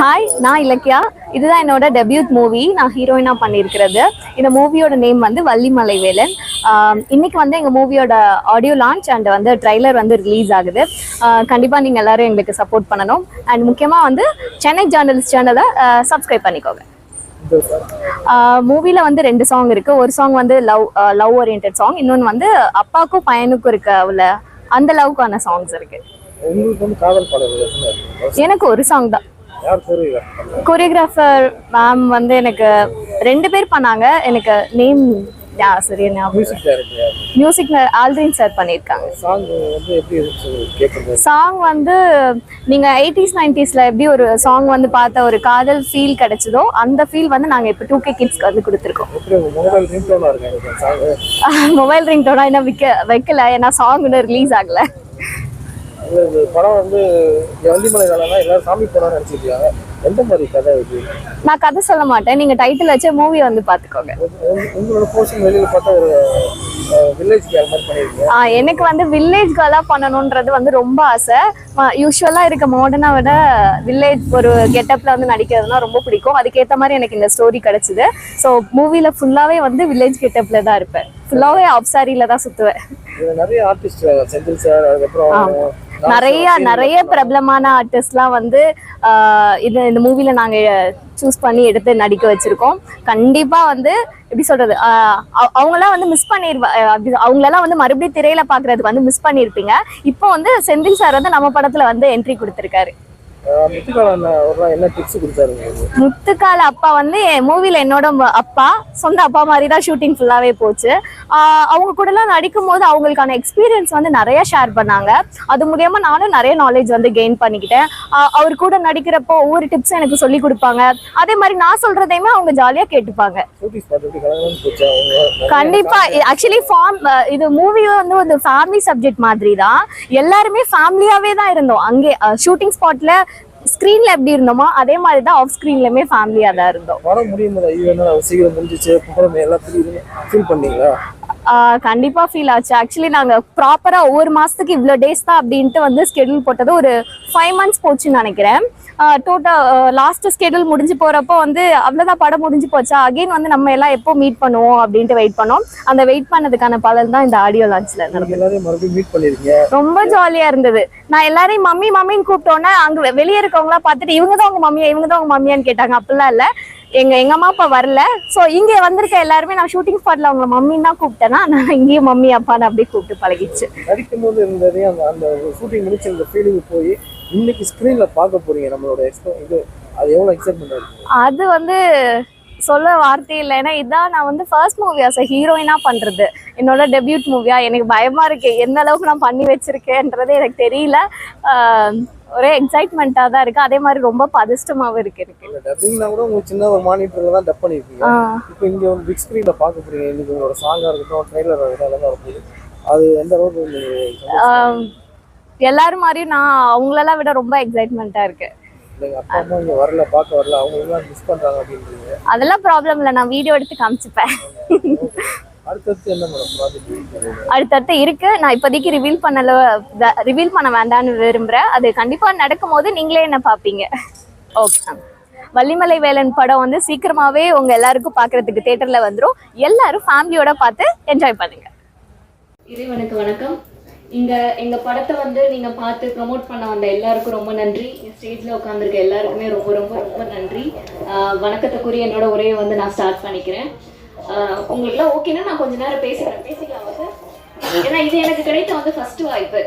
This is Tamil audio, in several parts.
ஹாய் நான் இலக்கியா. இதுதான் என்னோட டெபியூட் மூவி நான் ஹீரோயினாக பண்ணியிருக்கிறது. இந்த மூவியோட நேம் வந்து வள்ளிமலை வேலன் இன்னைக்கு வந்து எங்கள் மூவியோட ஆடியோ லான்ச் அண்ட் வந்து ட்ரைலர் வந்து ரிலீஸ் ஆகுது. கண்டிப்பாக நீங்கள் எல்லாரும் எங்களுக்கு சப்போர்ட் பண்ணணும். அண்ட் முக்கியமாக வந்து சென்னை ஜேர்னலிஸ்ட் சேனலை சப்ஸ்கிரைப் பண்ணிக்கோங்க. மூவியில் வந்து ரெண்டு சாங் இருக்குது ஒரு சாங் வந்து லவ் லவ் ஓரியன்ட் சாங் இன்னொன்று வந்து அப்பாவுக்கும் பையனுக்கும் இருக்க உள்ள அந்த லவ்க்கான சாங்ஸ் இருக்குது உங்களுக்கு வந்து காதல் பாடல்கள்? எனக்கு ஒரு சாங் தான். கொரியோகிராஃபர் மேம் வந்து எனக்கு ரெண்டு பேர் பண்ணாங்க. எனக்கு நேம் சரி ஞாபகம் மியூசிக் ஆல்ரின் சார் பண்ணியிருக்காங்க. சாங் வந்து எப்படி இருந்துச்சு? கேட்குறது சாங் வந்து நீங்க எயிட்டிஸ் நைன்டிஸ்ல எப்படி ஒரு சாங் வந்து பார்த்த ஒரு காதல் ஃபீல் கிடைச்சதோ அந்த ஃபீல் வந்து நாங்க இப்போ டூ கே கிட்ஸ்க்கு வந்து கொடுத்துருக்கோம். மொபைல் மொபைல் ரிங்டோனா என்ன விற்க வைக்கல. ஏன்னா சாங் இன்னும் ரிலீஸ் ஆகல. இந்த படம் வந்து வள்ளிமலை வேலைனா எல்லாரும் சாமி படம் நினைச்சிருக்காங்க. எந்த மாதிரி கதை இது? நான் கதை சொல்ல மாட்டேன். நீங்க டைட்டில் வச்ச மூவி வந்து பார்த்துக்கோங்க உங்க- உங்களோட போர்ஷன் வெளியில பார்த்தா ஒரு வில்லேஜ் மாதிரி எனக்கு வந்து வில்லேஜ் கேர்லாக பண்ணணுன்றது வந்து ரொம்ப ஆசை. யூஸ்வலாக இருக்க மாடர்னை விட வில்லேஜ் ஒரு கெட்டப்பில் வந்து நடிக்கிறதுனா ரொம்ப பிடிக்கும். அதுக்கேற்ற மாதிரி எனக்கு இந்த ஸ்டோரி கிடச்சிது. ஸோ மூவியில் ஃபுல்லாகவே வந்து வில்லேஜ் கெட்டப்பில் தான் இருப்பேன். ஃபுல்லாகவே ஆஃப் சாரியில் தான் சுற்றுவேன் நிறைய ஆர்டிஸ்ட் செந்தில் சார் அதுக்கப்புறம் நிறைய நிறைய பிரபலமான ஆர்டிஸ்ட்லாம் வந்து இது இந்த மூவியில் நாங்கள் சூஸ் பண்ணி எடுத்து நடிக்க வச்சிருக்கோம். கண்டிப்பாக வந்து எப்படி அவ- அவங்களாம் வந்து மிஸ் அப்படி அவங்களெல்லாம் வந்து மறுபடியும் திரையில பார்க்கறதுக்கு வந்து மிஸ் பண்ணியிருப்பீங்க இப்போ வந்து செந்தில் சார் வந்து நம்ம படத்துல வந்து என்ட்ரி கொடுத்துருக்காரு. முத்துக்கால அப்பா வந்து மூவில என்னோட அப்பா சொந்த அப்பா மாதிரி தான் ஷூட்டிங் ஃபுல்லாவே போச்சு. அவங்க கூடலாம் நடிக்கும் போது அவங்களுக்கான எக்ஸ்பீரியன்ஸ் வந்து நிறைய ஷேர் பண்ணாங்க. அது மூலியமா நானும் நிறைய நாலேஜ் வந்து கெயின் பண்ணிக்கிட்டேன். அவர் கூட நடிக்கிறப்போ ஒவ்வொரு டிப்ஸும் எனக்கு சொல்லி கொடுப்பாங்க. அதே மாதிரி நான் சொல்றதையுமே அவங்க ஜாலியா கேட்டுப்பாங்க. கண்டிப்பா. ஆக்சுவலி ஃபார்ம் இது மூவி வந்து ஒரு ஃபேமிலி சப்ஜெக்ட் மாதிரி தான் எல்லாருமே ஃபேமிலியாவே தான் இருந்தோம். அங்கே ஷூட்டிங் ஸ்பாட்ல ஸ்க்ரீனில் எப்படி இருந்தோமோ அதே மாதிரி தான் ஆஃப் ஸ்க்ரீன்லையுமே ஃபேமிலியா தான் இருந்தோம். வர முடியும் ஐயோ என்ன சீக்கிரம் முடிஞ்சிச்சு புகழ் எல்லாம் ஃபீல் பண்ணீங்களா? கண்டிப்பா ஃபீல் ஆச்சு. ஆக்சுவலி நாங்க ப்ராப்பரா ஒவ்வொரு மாசத்துக்கு இவ்வளோ டேஸ் தான் அப்படின்ட்டு வந்து ஸ்கெடியூல் போட்டது ஒரு ஃபைவ் மந்த்ஸ் போச்சுன்னு நினைக்கிறேன். டோட்டல் லாஸ்ட் ஸ்கெடியூல் முடிஞ்சு போறப்போ வந்து அவ்வளோதான் படம் முடிஞ்சு போச்சா? அகைன் வந்து நம்ம எல்லாம் எப்போ மீட் பண்ணுவோம் அப்படின்ட்டு வெயிட் பண்ணோம். அந்த வெயிட் பண்ணதுக்கான பலன் தான் இந்த ஆடியோ லான்ச்ல நடந்தது. ரொம்ப ஜாலியா இருந்தது. நான் எல்லாரையும் மம்மி மம்மின்னு கூப்பிட்டோன்னே அங்க வெளியே இருக்கவங்களா பார்த்துட்டு இவங்க தான் உங்க மம்மியா இவங்க தான் உங்க மம்மியான்னு கேட்டாங்க. அப்படிலாம் இல்ல. எங்க எங்க அம்மா அப்பா வரல. சோ இங்க வந்திருக்க எல்லாருமே நான் ஷூட்டிங் ஸ்பாட்ல அவங்கள மம்மின்னு தான் கூப்பிட்டேன்னா நான் இங்கேயும் மம்மி அப்பான்னு அப்படியே கூப்பிட்டு பழகிடுச்சு. நடிக்கும் போது இருந்ததே அந்த அந்த ஷூட்டிங் முடிச்ச அந்த ஃபீலிங் போய் இன்னைக்கு ஸ்க்ரீன்ல பார்க்க போறீங்க நம்மளோட இது அது எவ்வளவு எக்ஸைட்மெண்ட் அது வந்து சொல்ல வார்த்தை இல்லை. ஏன்னா இதான் நான் வந்து ஃபர்ஸ்ட் மூவி அஸ் ஹீரோயினா பண்றது. என்னோட டெபியூட் மூவியா எனக்கு பயமா இருக்கு. எந்த அளவுக்கு நான் பண்ணி வச்சிருக்கேன்றது எனக்கு தெரியல. ஒரே எக்ஸைட்மெண்ட்டாக தான் இருக்கு. அதே மாதிரி ரொம்ப பதஷ்டமாவும் இருக்கு எனக்கு. டப்பிங்னா கூட உங்களுக்கு சின்ன ஒரு மானிட்டர்ல தான் டப் பண்ணிருக்கீங்க. ஆஹ். இப்போ இங்க ஒரு பிக் ஸ்க்ரீன்ல பார்க்க போறீங்க. இன்னைக்கு உங்களோட சாங்கா இருக்கட்டும் ட்ரெய்லர் இருக்கட்டும் வரப்போகுது அது எந்த அளவுக்கு எல்லாரும் மாதிரியும் நான் அவங்களெல்லாம் விட ரொம்ப எக்ஸைட்மெண்ட்டாக இருக்கு. எங்க அப்பா அம்மா இங்க வரல பார்க்க வரல அவங்க எல்லாம் மிஸ் பண்றாங்க அப்படின்றீங்க. அதெல்லாம் ப்ராப்ளம் இல்லை. நான் வீடியோ எடுத்து காமிச்சுப்பேன். அடுத்தடுத்து என்ன மேடம் ப்ராஜெக்ட் அடுத்தடுத்து இருக்கு. நான் இப்போதைக்கு ரிவீல் பண்ணல ரிவீல் பண்ண வேண்டாம்னு விரும்புறேன். அது கண்டிப்பா நடக்கும்போது நீங்களே என்ன பார்ப்பீங்க. ஓகே வள்ளிமலை வேலன் படம் வந்து சீக்கிரமாவே உங்க எல்லாருக்கும் பார்க்கிறதுக்கு தேட்டர்ல வந்துரும். எல்லாரும் ஃபேமிலியோட பார்த்து என்ஜாய் பண்ணுங்க. இறைவனுக்கு வணக்கம். இங்க எங்க படத்தை வந்து நீங்க பார்த்து ப்ரமோட் பண்ண வந்த எல்லாருக்கும் ரொம்ப நன்றி. ஸ்டேஜ்ல உட்காந்துருக்க எல்லாருக்குமே ரொம்ப ரொம்ப ரொம்ப நன்றி. வணக்கத்துக்குரிய என்னோட உரையை வந்து நான் ஸ்டார்ட் பண்ணிக்கிறேன். உங்களுக்குலாம் ஓகேன்னா நான் கொஞ்ச நேரம் பேசுகிறேன் பேசிக்கலாம் சார் ஏன்னா இது எனக்கு கிடைத்த வந்து ஃபர்ஸ்ட் வாய்ப்பு.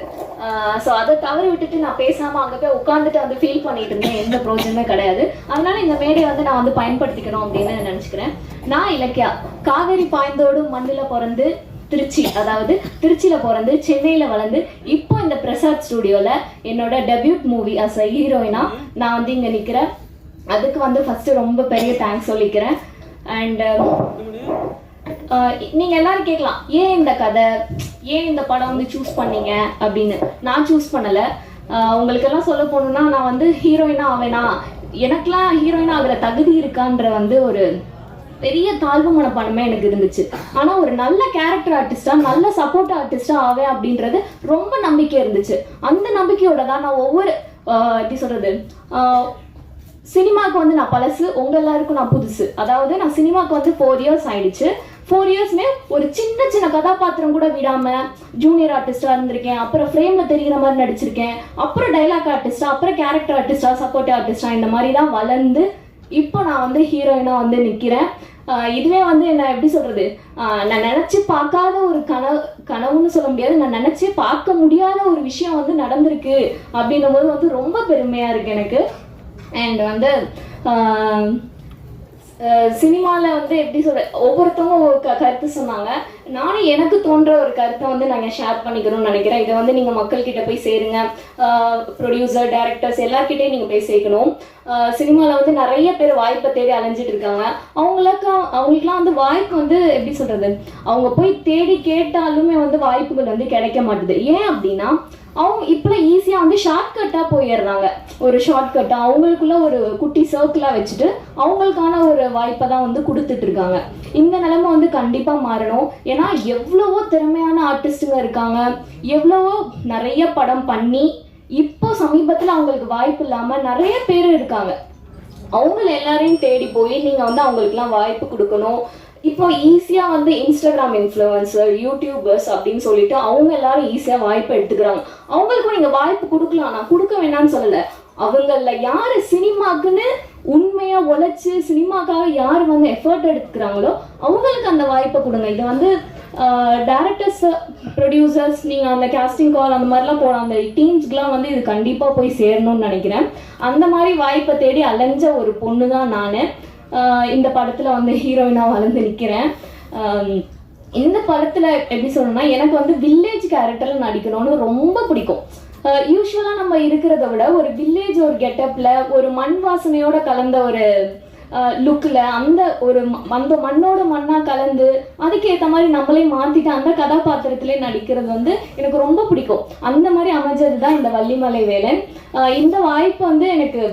ஸோ அதை தவற விட்டுட்டு நான் பேசாம அங்கே போய் உட்காந்துட்டு வந்து ஃபீல் பண்ணிட்டு இருந்தேன். எந்த ப்ரோஜனமே கிடையாது. அதனால இந்த மேடையை வந்து நான் வந்து பயன்படுத்திக்கணும் அப்படின்னு நினைச்சுக்கிறேன். நான் இலக்கியா. காவேரி பாய்ந்தோடும் மண்ணில் பிறந்து திருச்சி அதாவது திருச்சியில பிறந்து சென்னையில வளர்ந்து இப்போ இந்த பிரசாத் ஸ்டுடியோல என்னோட டெபியூட் மூவி அஸ் அ ஹீரோயினா நான் வந்து இங்க நிக்கிறேன். அதுக்கு வந்து ஃபர்ஸ்ட் ரொம்ப பெரிய தேங்க்ஸ் சொல்லிக்கிறேன். அண்ட் நீங்க எல்லாரும் கேட்கலாம் ஏன் இந்த கதை? ஏன் இந்த படம் வந்து சூஸ் பண்ணீங்க? அப்படின்னு. நான் சூஸ் பண்ணல. ஆஹ் உங்களுக்கு எல்லாம் சொல்ல போகணும்னா நான் வந்து ஹீரோயினா ஆவேனா? எனக்கெல்லாம் ஹீரோயின் ஆகிற தகுதி இருக்கான்ற வந்து ஒரு பெரிய தாழ்வு மனப்பான்மை எனக்கு இருந்துச்சு. ஆனா ஒரு நல்ல கேரக்டர் ஆர்டிஸ்டா நல்ல சப்போர்ட் ஆர்டிஸ்டா ஆவேன் அப்படின்றது ரொம்ப நம்பிக்கை இருந்துச்சு. அந்த நம்பிக்கையோட தான் நான் ஒவ்வொரு எப்படி சொல்றது சினிமாவுக்கு வந்து நான் பழசு உங்க எல்லாருக்கும் நான் புதுசு. அதாவது நான் சினிமாக்கு வந்து ஃபோர் இயர்ஸ் ஆயிடுச்சு. ஃபோர் இயர்ஸ்மே ஒரு சின்ன சின்ன கதாபாத்திரம் கூட விடாம ஜூனியர் ஆர்டிஸ்டா இருந்திருக்கேன். அப்புறம் ஃப்ரேம்ல தெரிகிற மாதிரி நடிச்சிருக்கேன். அப்புறம் டைலாக் ஆர்டிஸ்டா அப்புறம் கேரக்டர் ஆர்டிஸ்டா சப்போர்ட் ஆர்டிஸ்டா இந்த மாதிரி தான் வளர்ந்து இப்போ நான் வந்து ஹீரோயினாக வந்து நிற்கிறேன் இதுவே வந்து என்ன எப்படி சொல்றது? நான் நினைச்சு பார்க்காத ஒரு கனவு கனவுன்னு சொல்ல முடியாது. நான் நினச்சே பார்க்க முடியாத ஒரு விஷயம் வந்து நடந்திருக்கு அப்படின்னும் போது வந்து ரொம்ப பெருமையா இருக்கு எனக்கு. அண்ட் வந்து சினிமாவில் வந்து எப்படி சொல்ற ஒவ்வொருத்தவங்க ஒரு க கருத்து சொன்னாங்க. நானும் எனக்கு தோன்ற ஒரு கருத்தை வந்து நாங்கள் ஷேர் பண்ணிக்கணும்னு நினைக்கிறேன். இதை வந்து நீங்கள் மக்கள்கிட்ட போய் சேருங்க. ப்ரொடியூசர் டேரக்டர்ஸ் எல்லார்கிட்டையும் நீங்கள் போய் சேர்க்கணும். சினிமாவில் வந்து நிறைய பேர் வாய்ப்பை தேடி அலைஞ்சிட்டு இருக்காங்க. அவங்களுக்கு அவங்களுக்குலாம் வந்து வாய்ப்பு வந்து எப்படி சொல்கிறது அவங்க போய் தேடி கேட்டாலுமே வந்து வாய்ப்புகள் வந்து கிடைக்க மாட்டுது. ஏன் அப்படின்னா அவங்க இப்போலாம் ஈஸியாக வந்து ஷார்ட்கட்டாக போயிடுறாங்க. ஒரு ஷார்ட்கட்டாக அவங்களுக்குள்ள ஒரு குட்டி சர்க்கிளாக வச்சுட்டு அவங்களுக்கான ஒரு வாய்ப்பை தான் வந்து கொடுத்துட்ருக்காங்க இந்த நிலைமை வந்து கண்டிப்பாக மாறணும். ஏன்னா எவ்வளவோ திறமையான ஆர்டிஸ்ட்டுங்க இருக்காங்க. எவ்வளவோ நிறைய படம் பண்ணி இப்போ சமீபத்தில் அவங்களுக்கு வாய்ப்பு இல்லாமல் நிறைய பேர் இருக்காங்க. அவங்கள எல்லாரையும் தேடி போய் நீங்கள் வந்து அவங்களுக்குலாம் வாய்ப்பு கொடுக்கணும். இப்போ ஈஸியாக வந்து இன்ஸ்டாகிராம் இன்ஃப்ளூயன்சர் யூடியூபர்ஸ் அப்படின்னு சொல்லிட்டு அவங்க எல்லாரும் ஈஸியாக வாய்ப்பு எடுத்துக்கிறாங்க. அவங்களுக்கும் நீங்கள் வாய்ப்பு கொடுக்கலாம். நான் கொடுக்க வேணாம்னு சொல்லலை. அவங்களில் யார் சினிமாக்குன்னு உண்மையாக உழைச்சி சினிமாக்காக யார் வந்து எஃபர்ட் எடுத்துக்கிறாங்களோ அவங்களுக்கு அந்த வாய்ப்பை கொடுங்க. இது வந்து டேரக்டர்ஸ் ப்ரொடியூசர்ஸ் நீங்கள் அந்த கேஸ்டிங் கால் அந்த மாதிரிலாம் போன அந்த டீம்ஸ்க்குலாம் வந்து இது கண்டிப்பாக போய் சேரணும்னு நினைக்கிறேன். அந்த மாதிரி வாய்ப்பை தேடி அலைஞ்ச ஒரு பொண்ணு தான் நான். இந்த படத்தில் வந்து ஹீரோயினாக வளர்ந்து நிற்கிறேன் இந்த படத்தில் எப்படி சொல்லணும்னா எனக்கு வந்து வில்லேஜ் கேரக்டரில் நடிக்கணும்னு ரொம்ப பிடிக்கும். யூஸ்வலாக நம்ம இருக்கிறத விட ஒரு வில்லேஜ் ஒரு கெட்டப்பில் ஒரு மண் வாசனையோட கலந்த ஒரு லுக்கில் அந்த ஒரு அந்த மண்ணோட மண்ணாக கலந்து அதுக்கேற்ற மாதிரி நம்மளே மாற்றிட்டு அந்த கதாபாத்திரத்திலே நடிக்கிறது வந்து எனக்கு ரொம்ப பிடிக்கும். அந்த மாதிரி அமைஞ்சது தான் இந்த வள்ளிமலை வேலன் இந்த வாய்ப்பு வந்து எனக்கு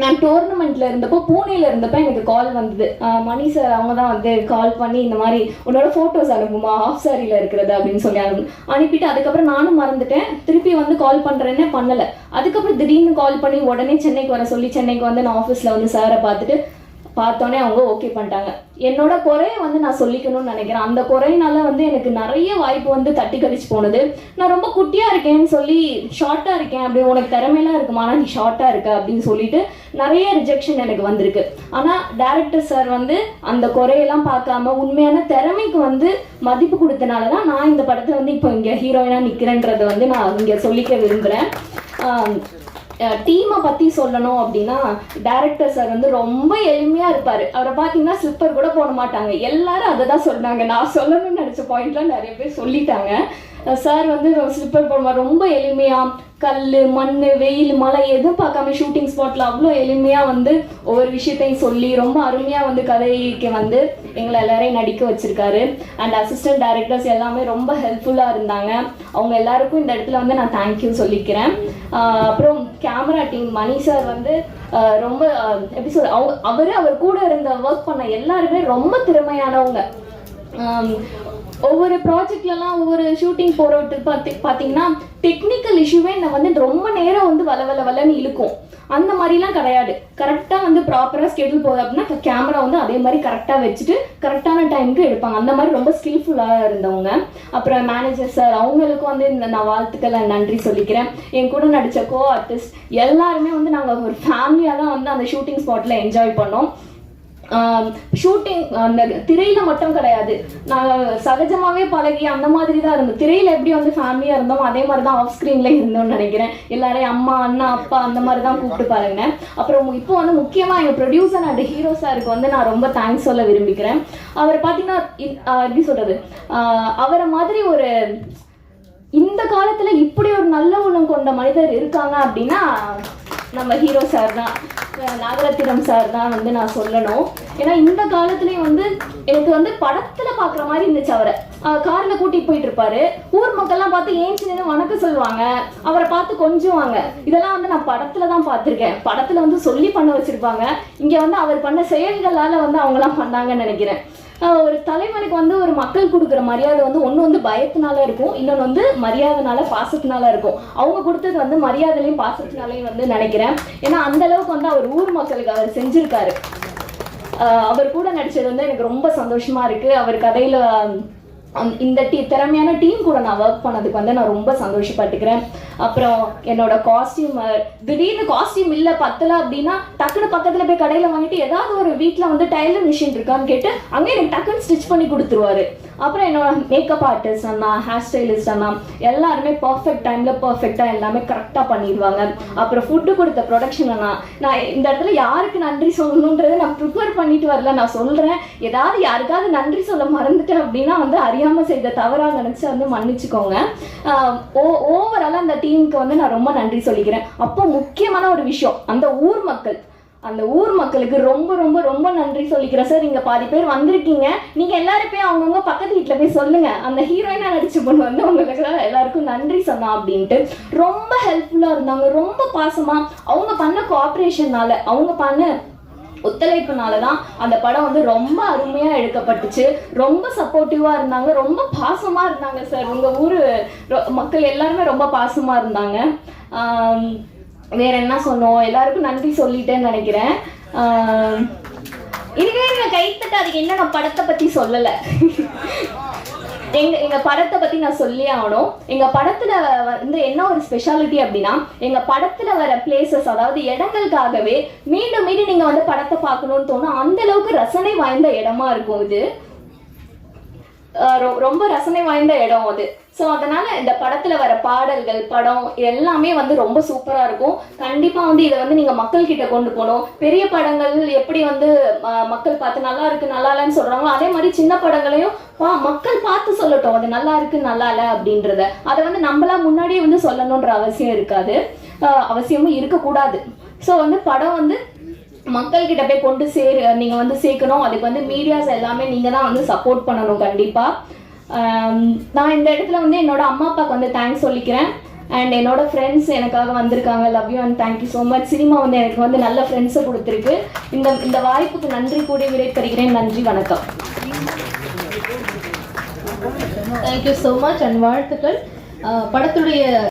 நான் டோர்னமெண்ட்ல இருந்தப்போ பூனேல இருந்தப்போ எனக்கு கால் வந்தது. மணி சார் அவங்க தான் வந்து கால் பண்ணி இந்த மாதிரி உன்னோட ஃபோட்டோஸ் அனுப்புமா? ஹாஃப் சாரியில் இருக்கிறது அப்படின்னு சொல்லி அனுப்பு அனுப்பிட்டு அதுக்கப்புறம் நானும் மறந்துட்டேன். திருப்பி வந்து கால் பண்ணுறேன்னே பண்ணலை. அதுக்கப்புறம் திடீர்னு கால் பண்ணி உடனே சென்னைக்கு வர சொல்லி சென்னைக்கு வந்து நான் ஆஃபீஸில் வந்து சாரை பார்த்துட்டு பார்த்தோன்னே அவங்க ஓகே பண்ணிட்டாங்க. என்னோட குறைய வந்து நான் சொல்லிக்கணும்னு நினைக்கிறேன். அந்த குறையினால வந்து எனக்கு நிறைய வாய்ப்பு வந்து தட்டி கழிச்சு போனது. நான் ரொம்ப குட்டியாக இருக்கேன்னு சொல்லி ஷார்ட்டாக இருக்கேன் அப்படி உனக்கு திறமையெல்லாம் இருக்குமா? ஆனால் நீ ஷார்ட்டாக இருக்க அப்படின்னு சொல்லிட்டு நிறைய ரிஜெக்ஷன் எனக்கு வந்திருக்கு. ஆனால் டேரக்டர் சார் வந்து அந்த குறையெல்லாம் பார்க்காம உண்மையான திறமைக்கு வந்து மதிப்பு கொடுத்தனால தான் நான் இந்த படத்தை வந்து இப்போ இங்கே ஹீரோயினாக நிற்கிறேன்றதை வந்து நான் இங்கே சொல்லிக்க விரும்புகிறேன் டீமை பற்றி சொல்லணும் அப்படின்னா டேரக்டர் சார் வந்து ரொம்ப எளிமையாக இருப்பார். அவரை பார்த்தீங்கன்னா ஸ்லிப்பர் கூட போட மாட்டாங்க. எல்லாரும் அதை தான் சொன்னாங்க நான் சொல்லணும்னு நினச்ச பாயிண்ட்லாம் நிறைய பேர் சொல்லிட்டாங்க. சார் வந்து ஸ்லிப்பர் போடுவார் ரொம்ப எளிமையாக கல் மண் வெயில் மழை எதுவும் பார்க்காம ஷூட்டிங் ஸ்பாட்டில் அவ்வளோ எளிமையாக வந்து ஒவ்வொரு விஷயத்தையும் சொல்லி ரொம்ப அருமையாக வந்து கதைக்கு வந்து எங்களை எல்லாரையும் நடிக்க வச்சுருக்காரு. அண்ட் அசிஸ்டன்ட் டைரக்டர்ஸ் எல்லாமே ரொம்ப ஹெல்ப்ஃபுல்லாக இருந்தாங்க. அவங்க எல்லாருக்கும் இந்த இடத்துல வந்து நான் தேங்க்யூ சொல்லிக்கிறேன். அப்புறம் கேமரா டீம் மணி சார் வந்து ரொம்ப எப்படி சொல்ற அவங்க அவர் அவர் கூட இருந்த ஒர்க் பண்ண எல்லாருமே ரொம்ப திறமையானவங்க. ஒவ்வொரு ப்ராஜெக்ட்லலாம் ஒவ்வொரு ஷூட்டிங் போகிறவட்டு பார்த்து பார்த்தீங்கன்னா டெக்னிக்கல் இஷ்யூவே என்னை வந்து ரொம்ப நேரம் வந்து வள வள வளன்னு இழுக்கும். அந்த மாதிரிலாம் கிடையாது. கரெக்டாக வந்து ப்ராப்பராக ஸ்கெடியூல் போகுது அப்படின்னா கேமரா வந்து அதே மாதிரி கரெக்டாக வச்சுட்டு கரெக்டான டைமுக்கு எடுப்பாங்க. அந்த மாதிரி ரொம்ப ஸ்கில்ஃபுல்லாக இருந்தவங்க. அப்புறம் மேனேஜர் சார் அவங்களுக்கும் வந்து இந்த நான் வாழ்த்துக்களை நன்றி சொல்லிக்கிறேன். என் கூட நடித்த கோ ஆர்டிஸ்ட் எல்லாருமே வந்து நாங்கள் ஒரு ஃபேமிலியாக தான் வந்து அந்த ஷூட்டிங் ஸ்பாட்டில் என்ஜாய் பண்ணோம். ஷூட்டிங் அந்த திரையில மட்டும் கிடையாது. நாங்கள் சகஜமாகவே பழகி அந்த மாதிரி தான் இருந்தோம் திரையில எப்படி வந்து ஃபேமிலியாக இருந்தோம் அதே மாதிரி தான் ஆஃப் ஸ்க்ரீன்ல இருந்தோம்னு நினைக்கிறேன். எல்லாரையும் அம்மா அண்ணா அப்பா அந்த மாதிரி தான் கூப்பிட்டு பழகினேன். அப்புறம் இப்போ வந்து முக்கியமாக எங்கள் ப்ரொடியூசர் அண்ட் ஹீரோ சாருக்கு வந்து நான் ரொம்ப தேங்க்ஸ் சொல்ல விரும்பிக்கிறேன் அவர் பார்த்தீங்கன்னா இ- எப்படி சொல்றது? அவரை மாதிரி ஒரு இந்த காலத்தில் இப்படி ஒரு நல்ல உள்ளம் கொண்ட மனிதர் இருக்காங்க அப்படின்னா நம்ம ஹீரோ சார் தான். நாகரத்தினம் சார் தான் வந்து நான் சொல்லணும். ஏன்னா இந்த காலத்துலயும் வந்து எனக்கு வந்து படத்துல பாக்குற மாதிரி இருந்துச்சு அவரை கார்ல கூட்டிகிட்டு போயிட்டு இருப்பாரு. ஊர் மக்கள்லாம் பார்த்து ஏஞ்சி நின்று வணக்கம் சொல்லுவாங்க. அவரை பார்த்து கொஞ்சுவாங்க. இதெல்லாம் வந்து நான் படத்துல தான் பார்த்துருக்கேன். படத்துல வந்து சொல்லி பண்ண வச்சிருப்பாங்க. இங்க வந்து அவர் பண்ண செயல்களால வந்து அவங்களாம் பண்ணாங்கன்னு நினைக்கிறேன். ஒரு தலைவனுக்கு வந்து ஒரு மக்கள் கொடுக்குற மரியாதை வந்து ஒன்று வந்து பயத்தினால இருக்கும் இன்னொன்று வந்து மரியாதைனால பாசத்தினால இருக்கும். அவங்க கொடுத்தது வந்து மரியாதையிலையும் பாசத்தினாலையும் வந்து நினைக்கிறேன். ஏன்னா அந்த அளவுக்கு வந்து அவர் ஊர் மக்களுக்கு அவர் செஞ்சிருக்காரு. அவர் கூட நடிச்சது வந்து எனக்கு ரொம்ப சந்தோஷமா இருக்கு. அவர் கதையில இந்த டீ திறமையான டீம் கூட நான் ஒர்க் பண்ணதுக்கு வந்து நான் ரொம்ப சந்தோஷப்பட்டுக்கிறேன். அப்புறம் என்னோட காஸ்டியூம் திடீர்னு காஸ்டியூம் இல்லை பத்தல அப்படின்னா டக்குனு பக்கத்தில் போய் கடையில் வாங்கிட்டு ஏதாவது ஒரு வீட்டில் வந்து டைலர் மிஷின் இருக்கான்னு கேட்டு அங்கே எனக்கு டக்குன்னு ஸ்டிச் பண்ணி கொடுத்துருவாரு. அப்புறம் என்னோட மேக்கப் ஆர்டிஸ்ட் அண்ணா ஹேர் ஸ்டைலிஸ்ட் அண்ணா எல்லாருமே பர்ஃபெக்ட் டைமில் பர்ஃபெக்டாக எல்லாமே கரெக்டாக பண்ணிடுவாங்க. அப்புறம் ஃபுட்டு கொடுத்த ப்ரொடக்ஷன் அண்ணா நான் இந்த இடத்துல யாருக்கு நன்றி சொல்லணுன்றதை நான் ப்ரிப்பேர் பண்ணிட்டு வரல. நான் சொல்கிறேன் ஏதாவது யாருக்காவது நன்றி சொல்ல மறந்துட்டேன் அப்படின்னா வந்து அறியாமல் செய்த தவறாக நினச்சி வந்து மன்னிச்சுக்கோங்க. ஓ ஓவராலாக அந்த டீமுக்கு வந்து நான் ரொம்ப நன்றி சொல்லிக்கிறேன். அப்போ முக்கியமான ஒரு விஷயம் அந்த ஊர் மக்கள். அந்த ஊர் மக்களுக்கு ரொம்ப ரொம்ப ரொம்ப நன்றி சொல்லிக்கிறேன். சார் இங்க பாதி பேர் வந்திருக்கீங்க. நீங்க எல்லாரும் போய் அவங்கவுங்க பக்கத்து வீட்டுல போய் சொல்லுங்க. அந்த ஹீரோயினா நடிச்ச பொண்ணு வந்து உங்களுக்கு எல்லாருக்கும் நன்றி சொன்னா அப்படின்ட்டு. ரொம்ப ஹெல்ப்ஃபுல்லா இருந்தாங்க. ரொம்ப பாசமா அவங்க பண்ண கோஆப்ரேஷன்னால அவங்க பண்ண ஒத்துழைப்புனால தான் அந்த படம் வந்து ரொம்ப அருமையா எடுக்கப்பட்டுச்சு. ரொம்ப சப்போர்ட்டிவா இருந்தாங்க. ரொம்ப பாசமா இருந்தாங்க சார் உங்க ஊரு ரொ- மக்கள் எல்லாருமே ரொம்ப பாசமா இருந்தாங்க. வேற என்ன சொன்னோம்? எல்லாருக்கும் நன்றி சொல்லிட்டேன்னு நினைக்கிறேன். ஆம், இதுவே நீங்க கை அதுக்கு என்ன நான் படத்தை பத்தி சொல்லல. எங்க எங்க படத்தை பத்தி நான் சொல்லி ஆகணும். எங்க படத்துல வந்து என்ன ஒரு ஸ்பெஷாலிட்டி அப்படின்னா எங்க படத்துல வர பிளேசஸ் அதாவது இடங்களுக்காகவே மீண்டும் மீண்டும் நீங்க வந்து படத்தை பார்க்கணும்னு தோணும். அந்த அளவுக்கு ரசனை வாய்ந்த இடமா இருக்கும் இது. ரொம்ப ரசனை வாய்ந்த இடம் அது. ஸோ அதனால இந்த படத்துல வர பாடல்கள் படம் எல்லாமே வந்து ரொம்ப சூப்பரா இருக்கும். கண்டிப்பா வந்து இதை வந்து நீங்க மக்கள் கிட்ட கொண்டு போகணும். பெரிய படங்கள் எப்படி வந்து மக்கள் பார்த்து நல்லா இருக்கு நல்லா இல்லைன்னு சொல்றாங்களோ அதே மாதிரி சின்ன படங்களையும் வா மக்கள் பார்த்து சொல்லட்டும். அது நல்லா இருக்கு நல்லா இல்லை அப்படின்றத. அதை வந்து நம்மளா முன்னாடியே வந்து சொல்லணுன்ற அவசியம் இருக்காது. அவசியமும் இருக்கக்கூடாது. ஸோ வந்து படம் வந்து மக்கள்கிட்ட போய் கொண்டு சேரு நீங்கள் வந்து சேர்க்கணும். அதுக்கு வந்து மீடியாஸ் எல்லாமே நீங்கள் தான் வந்து சப்போர்ட் பண்ணணும் கண்டிப்பாக நான் இந்த இடத்துல வந்து என்னோட அம்மா அப்பாவுக்கு வந்து தேங்க்ஸ் சொல்லிக்கிறேன். அண்ட் என்னோட ஃப்ரெண்ட்ஸ் எனக்காக வந்திருக்காங்க. Love you and thank you so much cinema வந்து எனக்கு வந்து நல்ல ஃப்ரெண்ட்ஸை கொடுத்துருக்கு. இந்த இந்த வாய்ப்புக்கு நன்றி கூடி விடைபெறுகிறேன். நன்றி வணக்கம். தேங்க்யூ ஸோ மச் அண்ட் வாழ்த்துக்கள். படத்துடைய